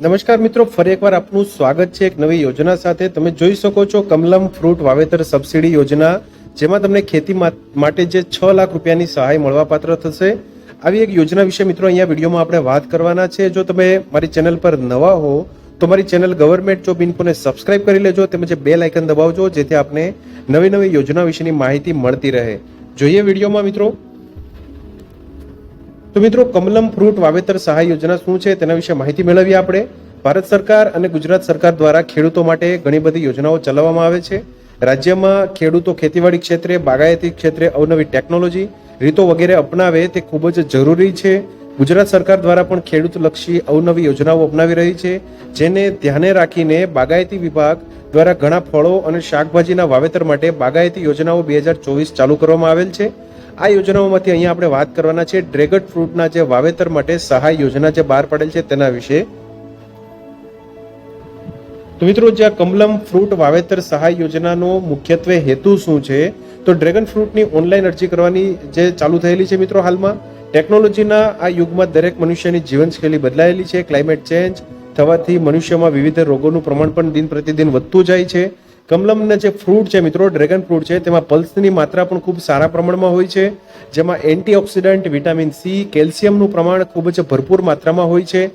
નમસ્કાર મિત્રો, ફરી એકવાર આપનું સ્વાગત છે એક નવી યોજના સાથે. તમે જોઈ શકો છો કમલમ ફ્રૂટ વાવેતર સબસિડી યોજના, જેમાં તમને ખેતી માટે જે છ લાખ રૂપિયાની સહાય મળવાપાત્ર થશે. આવી એક યોજના વિશે મિત્રો અહીંયા વિડીયોમાં આપણે વાત કરવાના છે. જો તમે મારી ચેનલ પર નવા હો, તો મારી ચેનલ ગવર્મેન્ટ જોબ ઇન્ફોને સબસ્ક્રાઇબ કરી લેજો. તેમજ બે લાઇકન દબાવજો, જેથી આપને નવી નવી યોજના વિશેની માહિતી મળતી રહે. જોઈએ વિડીયોમાં મિત્રો. તો મિત્રો, કમલમ ફ્રૂટ વાવેતર સહાય યોજના શું છે તેના વિશે માહિતી મેળવીએ આપણે. ભારત સરકાર અને ગુજરાત સરકાર દ્વારા ખેડૂતો માટે ઘણી બધી યોજનાઓ ચલાવવામાં આવે છે. રાજ્યમાં ખેડૂતો ખેતીવાડી ક્ષેત્રે, બાગાયતી ક્ષેત્રે અવનવી ટેકનોલોજી, રીતો વગેરે અપનાવે તે ખૂબ જ જરૂરી છે. ગુજરાત સરકાર દ્વારા પણ ખેડૂતલક્ષી અવનવી યોજનાઓ અપનાવી રહી છે, જેને ધ્યાને રાખીને બાગાયતી વિભાગ દ્વારા ઘણા ફળો અને શાકભાજીના વાવેતર માટે બાગાયતી યોજનાઓ બે હજાર ચોવીસ ચાલુ કરવામાં આવેલ છે. આ યોજનાઓમાંથી અહીંયા આપણે વાત કરવાના છે. ડ્રેગન ફ્રૂટના જે વાવેતર માટે સહાય યોજના જે બહાર પડેલ છે તેના વિશે. તો મિત્રો, જે કમલમ ફ્રૂટ વાવેતર સહાય યોજનાનો મુખ્યત્વે હેતુ શું છે? તો ડ્રેગન ફ્રૂટની ઓનલાઈન અરજી કરવાની જે ચાલુ થયેલી છે મિત્રો હાલમાં. ટેકનોલોજીના આ યુગમાં દરેક મનુષ્યની જીવનશૈલી બદલાયેલી છે. ક્લાઇમેટ ચેન્જ થવાથી મનુષ્યમાં વિવિધ રોગોનું પ્રમાણ પણ દિન પ્રતિદિન વધતું જાય છે. કમલમના જે ફ્રૂટ છે મિત્રો, ડ્રેગન ફ્રૂટ છે, તેમાં પલ્સની માત્રા પણ ખૂબ સારા પ્રમાણમાં હોય છે. જેમાં એન્ટીઓક્સિડન્ટ, વિટામિન સી, કેલ્શિયમનું પ્રમાણ ખૂબ જ ભરપૂર માત્રામાં હોય છે,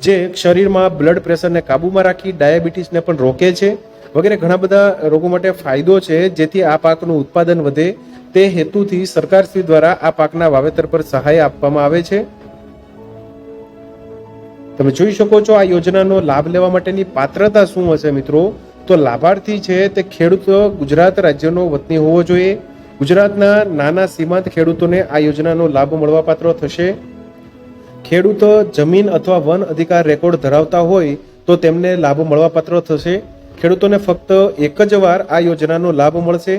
જે શરીરમાં બ્લડ પ્રેશરને કાબૂમાં રાખી ડાયાબિટીસને પણ રોકે છે. વગેરે ઘણા બધા રોગો માટે ફાયદો છે, જેથી આ પાકનું ઉત્પાદન વધે. તે હેતુથી સરકારશ્રી દ્વારા આ પાકના વાવેતર પર સહાય આપવામાં આવે છે. તમે જોઈ શકો છો આ યોજનાનો લાભ લેવા માટેની પાત્રતા શું હશે મિત્રો? તો લાભાર્થી છે તે ખેડૂત ગુજરાત રાજ્યનો વતની હોવો જોઈએ. ગુજરાતના નાના સીમાંત ખેડૂતોને આ યોજનાનો લાભ મળવાપાત્ર થશે. ખેડૂત જમીન અથવા વન અધિકાર રેકોર્ડ ધરાવતા હોય તો તેમને લાભ મળવાપાત્ર થશે. ખેડૂતોને ફક્ત એક જ વાર આ યોજનાનો લાભ મળશે.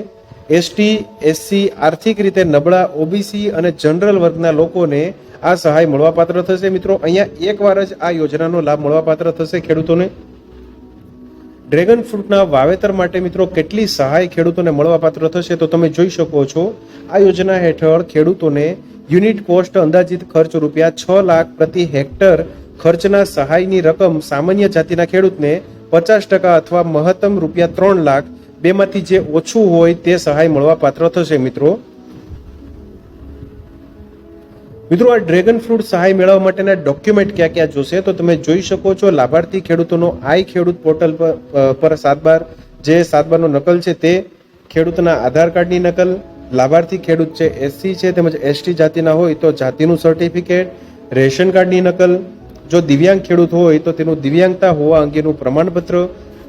એસટી, એસસી આર્થિક રીતે નબળા ઓબીસી અને જનરલ વર્ગના લોકોને આ સહાય મળવાપાત્ર થશે. મિત્રો, અહીંયા એક વાર જ આ યોજનાનો લાભ મળવાપાત્ર થશે ખેડૂતોને. ડ્રેગન ફ્રૂટના વાવેતર માટે મિત્રો કેટલી સહાય ખેડૂતોને મળવાપાત્ર થશે તો તમે જોઈ શકો છો. આ યોજના હેઠળ ખેડૂતોને યુનિટ કોસ્ટ અંદાજિત ખર્ચ રૂપિયા છ લાખ પ્રતિ હેક્ટર ખર્ચના સહાયની રકમ સામાન્ય જાતિના ખેડૂતને પચાસ ટકા અથવા મહત્તમ રૂપિયા ત્રણ લાખ બેમાંથી જે ઓછું હોય તે સહાય મળવાપાત્ર થશે મિત્રો. મિત્રો, આ ડ્રેગન ફ્રૂટ સહાય મેળવવા માટેના ડોક્યુમેન્ટ ક્યાં ક્યાં જોશે? તો તમે જોઈ શકો છો, લાભાર્થી ખેડૂતોનો આઈ ખેડૂત પોર્ટલ પર સાતબાર જે સાત બારનો નકલ છે તે ખેડૂતના આધાર કાર્ડની નકલ, લાભાર્થી ખેડૂત છે એસસી છે, તેમજ એસટી જાતિના હોય તો જાતિનું સર્ટિફિકેટ, રેશન કાર્ડની નકલ, જો દિવ્યાંગ ખેડૂત હોય તો તેનું દિવ્યાંગતા હોવા અંગેનું પ્રમાણપત્ર,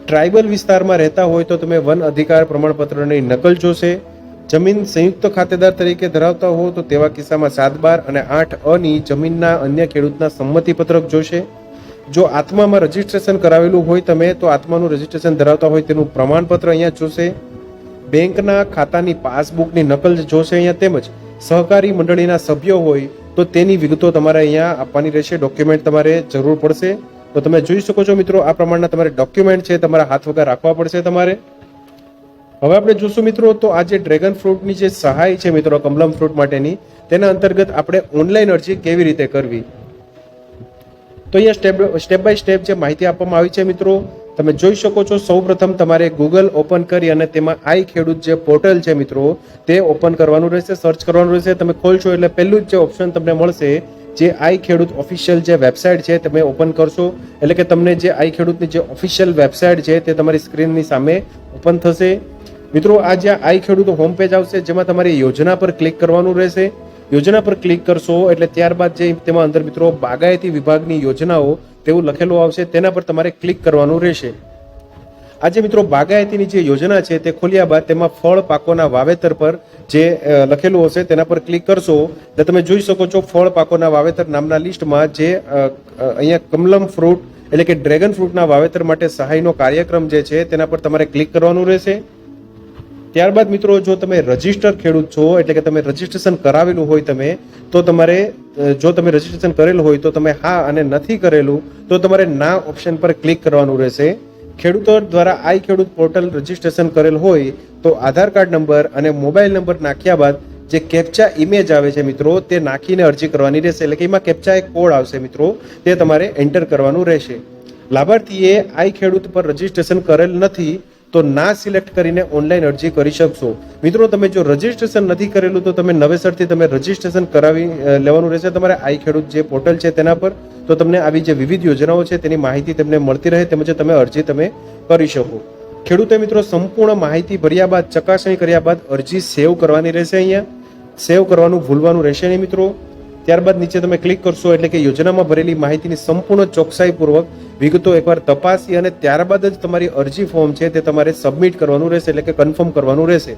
ટ્રાઇબલ વિસ્તારમાં રહેતા હોય તો તમે વન અધિકાર પ્રમાણપત્રની નકલ જોશે. જમીન સંયુક્ત ખાતેદાર તરીકે ધરાવતા હો તો તેવા કિસ્સામાં સાત બાર અને આઠ અની જમીનના અન્ય ખેડૂતના સંમતિપત્રક જોશે. જો આત્મામાં રજીસ્ટ્રેશન કરાવેલું હોય તમે, તો આત્માનું રજીસ્ટ્રેશન ધરાવતા હોય તેનું પ્રમાણપત્ર અહીંયા જોશે. બેંકના ખાતાની પાસબુકની નકલ જોશે અહીંયા તેમજ સહકારી મંડળીના સભ્યો હોય તો તેની વિગતો તમારે અહીંયા આપવાની રહેશે. ડોક્યુમેન્ટ તમારે જરૂર પડશે. તો તમે જોઈ શકો છો મિત્રો, આ પ્રમાણના તમારે ડોક્યુમેન્ટ છે, તમારા હાથ વગર રાખવા પડશે તમારે. હવે આપણે જોશું મિત્રો, તો આ જે ડ્રેગન ફ્રૂટની જે સહાય છે મિત્રો, કમલમ ફ્રૂટ માટેની, તેના અંતર્ગત આપણે ઓનલાઈન અરજી કેવી રીતે કરવી? તો અહીંયા સ્ટેપ સ્ટેપ બાય સ્ટેપ જે માહિતી આપવામાં આવી છે મિત્રો, તમે જોઈ શકો છો, સૌપ્રથમ તમારે ગૂગલ ઓપન કરી અને તેમાં આઈ ખેડૂત જે પોર્ટલ છે મિત્રો, તે ઓપન કરવાનું રહેશે સર્ચ કરવાનું રહેશે. તમે ખોલશો એટલે પહેલું જ જે ઓપ્શન તમને મળશે, જે આઈ ખેડૂત ઓફિશિયલ જે વેબસાઇટ છે, તમે ઓપન કરશો. એટલે કે તમને જે આઈ ખેડૂતની જે ઓફિશિયલ વેબસાઇટ છે, તે તમારી સ્ક્રીનની સામે ઓપન થશે. મિત્રો આ જ્યાં આઈ ખેડૂતો હોમ પેજ આવશે, જેમાં તમારે યોજના પર ક્લિક કરવાનું રહેશે. યોજના પર ક્લિક કરશો, એટલે ત્યારબાદ જે તેમાં અંદર મિત્રો બાગાયતી વિભાગની યોજનાઓ તેવું લખેલું આવશે, તેના પર તમારે ક્લિક કરવાનું રહેશે. આજે મિત્રો, બાગાયતીની જે યોજના છે તે ખોલ્યા બાદ તેમાં ફળ પાકોના વાવેતર પર જે લખેલું હશે, તેના પર ક્લિક કરશો. એટલે તમે જોઈ શકો છો, ફળ પાકોના વાવેતર નામના લિસ્ટમાં જે અહીંયા કમલમ ફ્રૂટ એટલે કે ડ્રેગન ફ્રૂટના વાવેતર માટે સહાયનો કાર્યક્રમ જે છે, તેના પર તમારે ક્લિક કરવાનું રહેશે. ત્યારબાદ મિત્રો, જો તમે રજિસ્ટર ખેડૂત છો, એટલે કે તમે રજીસ્ટ્રેશન કરાવેલું હોય તમે, તો તમારે જો તમે રજીસ્ટ્રેશન કરેલું હોય, તો તમે હા અને નથી કરેલું, તો તમારે ના ઓપ્શન પર ક્લિક કરવાનું રહેશે. ખેડૂતો દ્વારા આઈ ખેડૂત પોર્ટલ રજિસ્ટ્રેશન કરેલ હોય, તો આધાર કાર્ડ નંબર અને મોબાઈલ નંબર નાખ્યા બાદ જે કેપ્ચા ઇમેજ આવે છે મિત્રો, તે નાખીને અરજી કરવાની રહેશે. એટલે કે એમાં કેપ્ચા એક કોડ આવશે મિત્રો, તે તમારે એન્ટર કરવાનું રહેશે. લાભાર્થીએ આઈ ખેડૂત પર રજીસ્ટ્રેશન કરેલ નથી તો ના સિલેક્ટ કરીને ઓનલાઈન અરજી કરી શકશો. મિત્રો, તમે જો રજીસ્ટ્રેશન નથી કરેલું, તો તમે નવેસરથી તમે રજીસ્ટ્રેશન કરાવી લેવાનું રહેશે તમારે. આઈ ખેડૂત જે પોર્ટલ છે તેના પર, તો તમને આવી જે વિવિધ યોજનાઓ છે તેની માહિતી તમને મળતી રહે, તેમજ તમે અરજી તમે કરી શકો. ખેડૂતે મિત્રો, સંપૂર્ણ માહિતી ભર્યા બાદ, ચકાસણી કર્યા બાદ અરજી સેવ કરવાની રહેશે અહીંયા. સેવ કરવાનું ભૂલવાનું રહેશે નહીં મિત્રો. ત્યારબાદ નીચે તમે ક્લિક કરશો એટલે કે યોજનામાં ભરેલી માહિતીની સંપૂર્ણ ચોકસાઈપૂર્વક વિગતો એકવાર તપાસી અને ત્યારબાદ જ તમારી અરજી ફોર્મ છે તે તમારે સબમિટ કરવાનું રહેશે એટલે કે કન્ફર્મ કરવાનું રહેશે.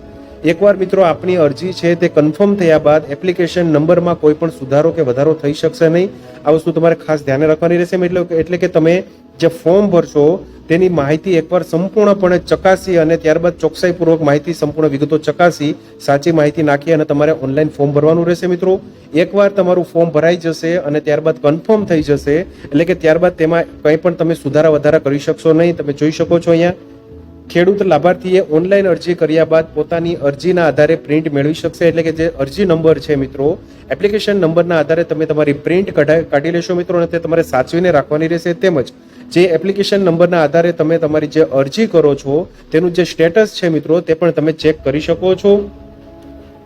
એકવાર મિત્રો આપની અરજી છે તે કન્ફર્મ થયા બાદ એપ્લિકેશન નંબરમાં કોઈ પણ સુધારો કે વધારો થઈ શકશે નહીં. આ વસ્તુ તમારે ખાસ ધ્યાને રાખવાની રહેશે એટલે એટલે કે તમે જે ફોર્મ ભરશો તેની માહિતી એકવાર સંપૂર્ણપણે ચકાસી અને ત્યારબાદ ચોકસાઈપૂર્વક માહિતી સંપૂર્ણ વિગતો ચકાસી, સાચી માહિતી નાખી અને તમારે ઓનલાઈન ફોર્મ ભરવાનું રહેશે મિત્રો. એકવાર તમારું ફોર્મ ભરાઈ જશે અને ત્યારબાદ કન્ફર્મ થઈ જશે, એટલે કે ત્યારબાદ તેમાં કંઈ પણ તમે સુધારા વધારા કરી શકશો નહીં. તમે જોઈ શકો છો અહીંયા. ખેડૂત લાભાર્થીએ ઓનલાઈન અરજી કર્યા બાદ પોતાની અરજીના આધારે પ્રિન્ટ મેળવી શકશે. એટલે કે જે અરજી નંબર છે મિત્રો, એપ્લિકેશન નંબરના આધારે તમે તમારી પ્રિન્ટ કઢા- લેશો મિત્રો, અને તે તમારે સાચવીને રાખવાની રહેશે. તેમજ જે એપ્લિકેશન નંબરના આધારે તમે તમારી જે અરજી કરો છો, તેનું જે સ્ટેટસ છે મિત્રો, તે પણ તમે ચેક કરી શકો છો.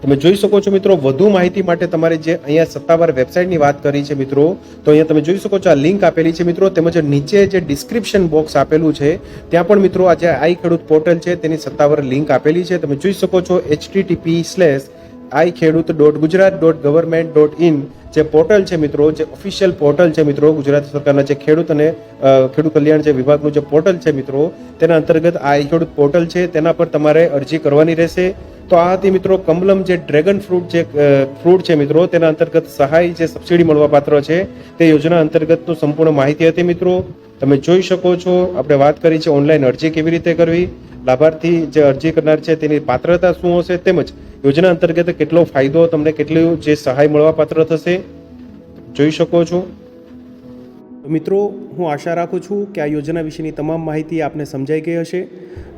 તમે જોઈ શકો છો મિત્રો, વધુ માહિતી માટે તમારે જે અહીંયા સત્તાવાર વેબસાઇટની વાત કરી છે મિત્રો, તો અહીંયા તમે જોઈ શકો છો આ લિંક આપેલી છે મિત્રો, તેમજ નીચે જે ડિસ્ક્રિપ્શન બોક્સ આપેલું છે, ત્યાં પણ મિત્રો આ જે આઈ ખેડૂત પોર્ટલ છે તેની સત્તાવાર લિંક આપેલી છે. તમે જોઈ શકો છો HTTP slash I Khedut dot Gujarat dot government dot in જે પોર્ટલ છે મિત્રો, જે ઓફિશિયલ પોર્ટલ છે મિત્રો, ગુજરાત સરકારના જે ખેડૂત અને ખેડૂત કલ્યાણ જે વિભાગનું જે પોર્ટલ છે મિત્રો, તેના અંતર્ગત આઈ ખેડૂત પોર્ટલ છે, તેના પર તમારે અરજી કરવાની રહેશે. તો આ હતી મિત્રો કમલમ જે ડ્રેગન ફ્રૂટ જે ફ્રૂટ છે મિત્રો, તેના અંતર્ગત સહાય જે સબસિડી મળવા પાત્ર છે, તે યોજના અંતર્ગતનું સંપૂર્ણ માહિતી હતી મિત્રો. તમે જોઈ શકો છો, આપણે વાત કરી છે ઓનલાઈન અરજી કેવી રીતે કરવી, લાભાર્થી જે અરજી કરનાર છે તેની પાત્રતા શું હશે તેમજ યોજના અંતર્ગત કેટલો ફાયદો, તમને કેટલું જે સહાય મળવા પાત્ર થશે, જોઈ શકો છો. મિત્રો, હું આશા રાખું છું કે આ યોજના વિશેની તમામ માહિતી આપને સમજાઈ ગઈ હશે.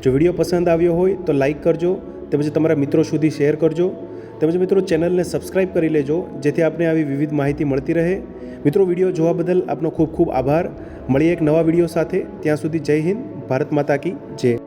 જો વીડિયો પસંદ આવ્યો હોય, તો લાઈક કરજો, તેમજ તમારા મિત્રો સુધી શેર કરજો, તેમજ મિત્રો ચેનલને સબસ્ક્રાઇબ કરી લેજો, જેથી આપને આવી વિવિધ માહિતી મળતી રહે. મિત્રો, વીડિયો જોવા બદલ આપનો ખૂબ ખૂબ આભાર. મળીએ એક નવા વીડિયો સાથે. ત્યાં સુધી જય હિન્દ, ભારત માતા કી જય.